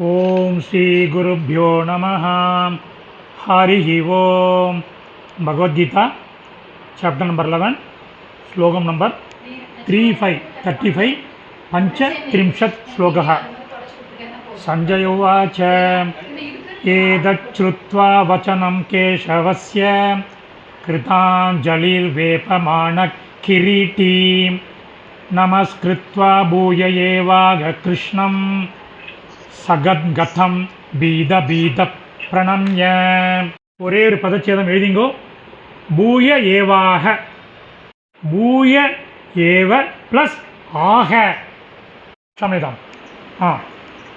ओम श्री गुरुभ्यो नम। हरि ओम। भगवद्गीता चैप्टर नंबर लवन श्लोक नंबर थ्री त्री थर्टी तर्टि पंच पञ्चत्रिंशत् श्लोक। संजय उवाच। एतच्छ्रुत्वा वचनं केशवस्य कृताञ्जलिर्वेपमाणकिरीटीं नमस्कृत्वा भूय एवागकृष्णम्। சகத்கதம் பீத பீத பிரணம்ய ஒரே ஒரு பதச்சேதம் எழுதிங்கோ. பூய ஏவாக. பூய ஏவ ப்ளஸ் ஆக. சமயதம். ஆ.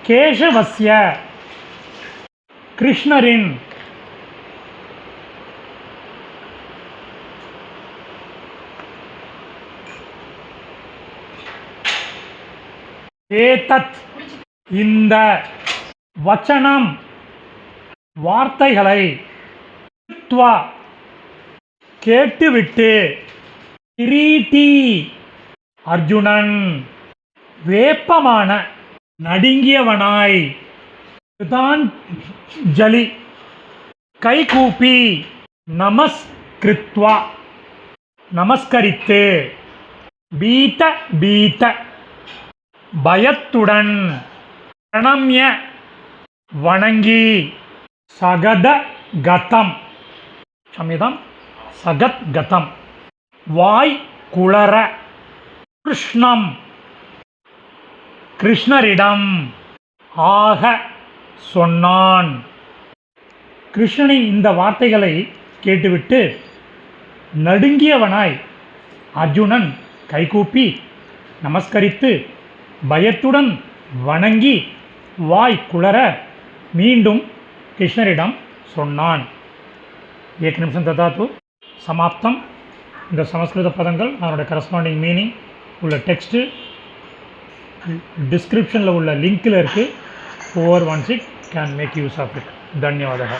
கேசவசிய கிருஷ்ணரின். ஏதத் இந்த வச்சனம் வார்த்தைகளை கேட்டுவிட்டு கிரீட்டி அர்ஜுனன் வேப்பமான நடுங்கியவனாய் தான் ஜலி கைகூப்பி நமஸ்கிருத்வா. நமஸ்கரித்து பீத பீத பயத்துடன் பிரணம்ய வணங்கி சகத கதம். சமிதம் சகத் கதம். வாய் குளற கிருஷ்ணம். கிருஷ்ணரிடம் ஆக சொன்னான். கிருஷ்ணனின் இந்த வார்த்தைகளை கேட்டுவிட்டு நடுங்கியவனாய் அர்ஜுனன் கைகூப்பி நமஸ்கரித்து பயத்துடன் வணங்கி வாய் குளற மீண்டும் கிருஷ்ணரிடம் சொன்னான். ஏக் நிமிஷம் ததாத்து. சமாப்தம். இந்த சமஸ்கிருத பதங்கள் அதனுடைய கரஸ்பாண்டிங் மீனிங் உள்ள டெக்ஸ்ட்டு டிஸ்கிரிப்ஷனில் உள்ள லிங்க்கில் இருக்குது over one six can make use of it தன்யவாதகா